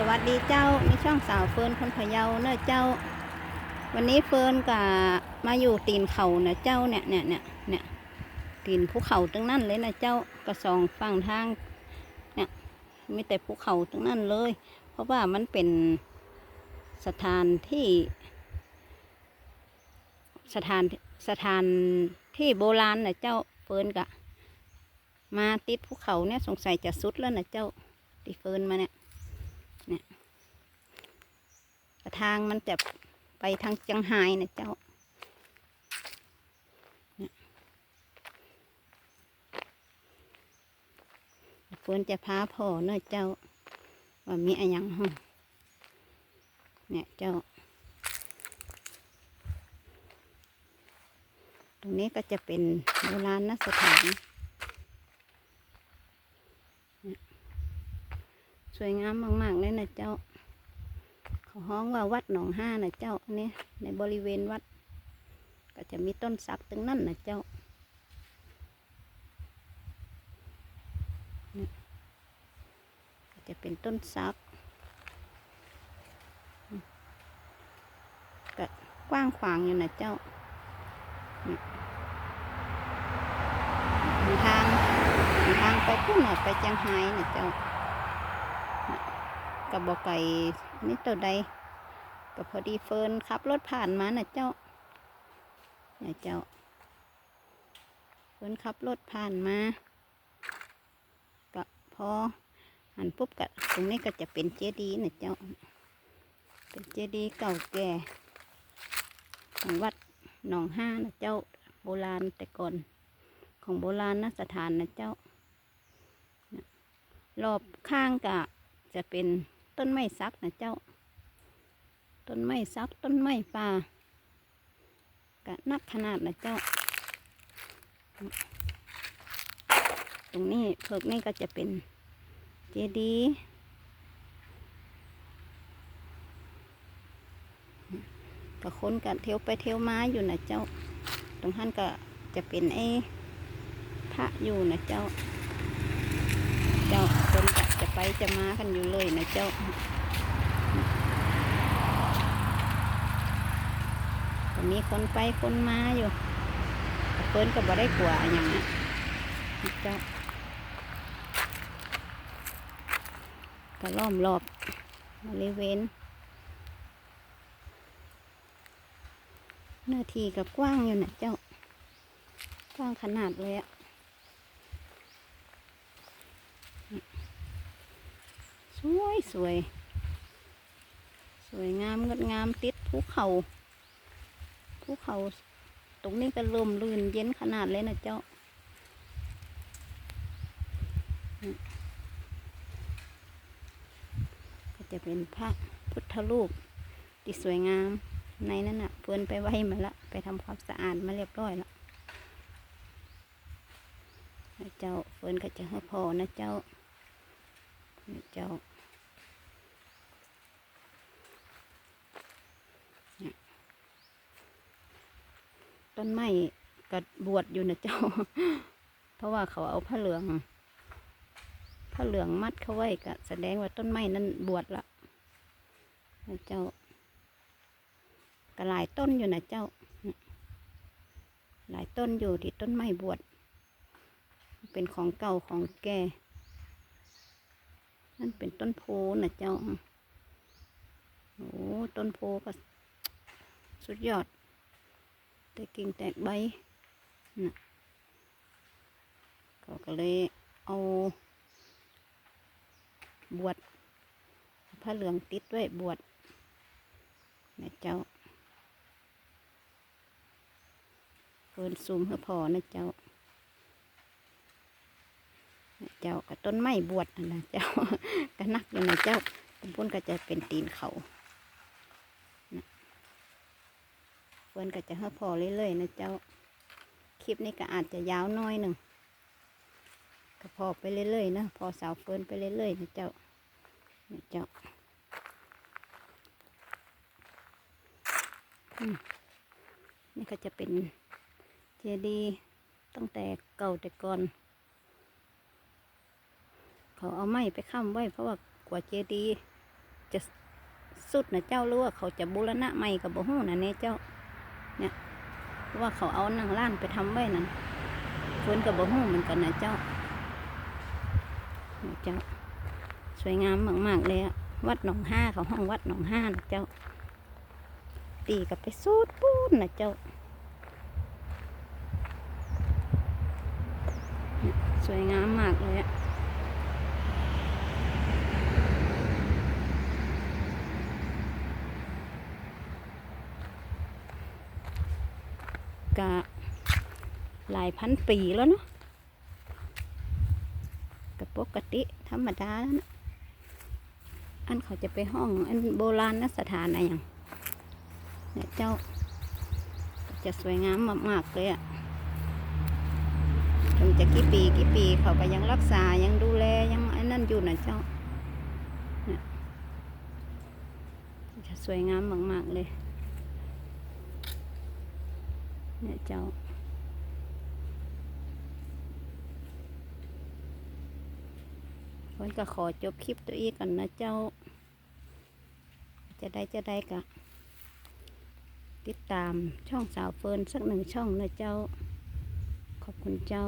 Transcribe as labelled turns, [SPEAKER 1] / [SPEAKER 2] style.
[SPEAKER 1] สวัสดีเจ้าในช่องสาวเฟิร์นคนพะเยาเนอะเจ้า วันนี้เฟิร์นกับมาอยู่ตีนเขาเนะเจ้าเนี่ยเนี่ยเนี่ยเนี่ยตีนภูเขาตั้งนั้นเลยนะเจ้ากระสองฝั่งทางเนี่ยมีแต่ภูเขาตั้งนั้นเลย เพราะว่ามันเป็นสถานที่ สถานสถานที่โบราณนะเจ้าเฟิร์นกะ มาติดภูเขาเนี่ยสงสัยจะสุดแล้วนะเจ้าที่เฟิร์นมาเนี่ย เนี่ยทางมันจะไปทางจังไห้นะเจ้าเฟินจะพาพ่อเนอะเจ้า ว่ามีอะไรยังห้องเนี่ยเจ้า ตรงนี้ก็จะเป็นโบราณสถานเนี่ย สวยงามมากๆเลยนะเจ้า เขาห้องว่าวัดหนองห้านะเจ้าอันนี้ในบริเวณวัด ก็จะมีต้นสักตรงนั้นนะเจ้าจะเป็นต้นสักก็กว้างขวางอยู่นะเจ้าทางทางไปพุ่นน่ะไปจังไห้นะเจ้า กับบอไก่นี่ตัวใดก็พอดีเฟิร์นขับรถผ่านมานะเจ้านะเจ้า เฟิร์นขับรถผ่านมาก็พอหันปุ๊บก็ตรงนี้ก็จะเป็นเจดีย์นะเจ้า เป็นเจดีย์เก่าแก่ของวัดหนองห้านะเจ้าโบราณแต่ก่อนของโบราณนะสถานนะเจ้ารอบข้างกะจะเป็น ต้นไม้ซักนะเจ้า ต้นไม้ซักต้นไม้ป่ากะนักขนาดนะเจ้า ตรงนี้เพิกนี่ก็จะเป็นเจดีย์กับคนกันเที่ยวไปเที่ยวมาอยู่นะเจ้า ตรงท่านก็จะเป็นไอ้พระอยู่นะเจ้า เจ้าคนก็จะ ไปจะมากันอยู่เลยนะเจ้าก็มีคนไปคนมาอยู่เพิ่นก็บ่ได้กลัวอย่างนะเจ้าก็ล้อมรอบบริเวณเนื้อที่ก็กว้างอยู่นะเจ้า กว้างขนาดเลยอะ สวยสวย สวยงามงดงามติดภูเขาภูเขา ตรงนี้ก็ลมลื่นเย็นขนาดเลยนะเจ้าก็จะเป็นพระพุทธรูปที่สวยงามในนั้นน่ะเพื่อนไปไว้มาละ ไปทำความสะอาดมาเรียบร้อยแล้วนะเจ้าเฟิร์นก็จะให้พอนะเจ้า เจ้าต้นไม้ก็บวชอยู่นะเจ้า เพราะว่าเขาเอาผ้าเหลืองผ้าเหลืองมัดเขาไว้ก็แสดงว่าต้นไม้นั้นบวชละนะเจ้าก็หลายต้นอยู่นะเจ้า หลายต้นอยู่ที่ต้นไม้บวช เป็นของเก่าของแก่ นั่นเป็นต้นโพนะเจ้าโอ้ต้นโพก็สุดยอด แต่กิ่งแตกใบนะเขาก็เลยเอา บวชผ้าเหลืองติดไว้บวชนะเจ้าเฟินซูมเพื่อพอนะเจ้า เจ้ากับต้นไม้บวชนะเจ้าก็นักอยู่นะเจ้าตำบลก็จะเป็นตีนเขาเฟินก็จะให้พอเรื่อยๆนะเจ้า คลิปนี้ก็อาจจะยาวน้อยหนึ่งก็พอไปเรื่อยๆนะพอสาวเฟินไปเรื่อยๆนะเจ้านะเจ้าอนี่ก็จะเป็นเจดีย์ตั้งแต่เก่าแต่ก่อน เขาเอาไม้ไปค้ำไว้เพราะว่ากว่าเจดีย์จะสุดนะเจ้ารือว่าเขาจะบูรณะใหม่กับบ่ฮู้นะเนี่ยเจ้า เนี่ยเพราะว่าเขาเอานางล้านไปทำไว้นั่นเฟินกับบ่ฮู้เหมือนกันนะเจ้าเนี่ยเจ้า สวยงามมากๆเลยอะวัดหนองห้าเขาห้องวัดหนองห้านะเจ้า ตีกับไปสูดปูนนะเจ้า สวยงามมากเลยอะ หลายพันปีแล้วเนาะกะปกติธรรมดาแล้วนะอันเขาจะไปห้อง อันโบราณนสถานอะไรอย่างเนี่ยเจ้า จะสวยงามมาก ๆ เลยอะถึงจะกี่ปีกี่ปีเขาก็ยังรักษายังดูแลยังอ้นั่นอยู่นะเจ้าเนี่ยจะสวยงามมาก ๆ เลย เนี่ยเจ้าันก็ขอจบคลิปตัวอีกก่อนนะเจ้า จะได้จะได้กะติดตามช่องสาวเฟิร์นสักหนึ่งช่องนะเจ้า ขอบคุณเจ้า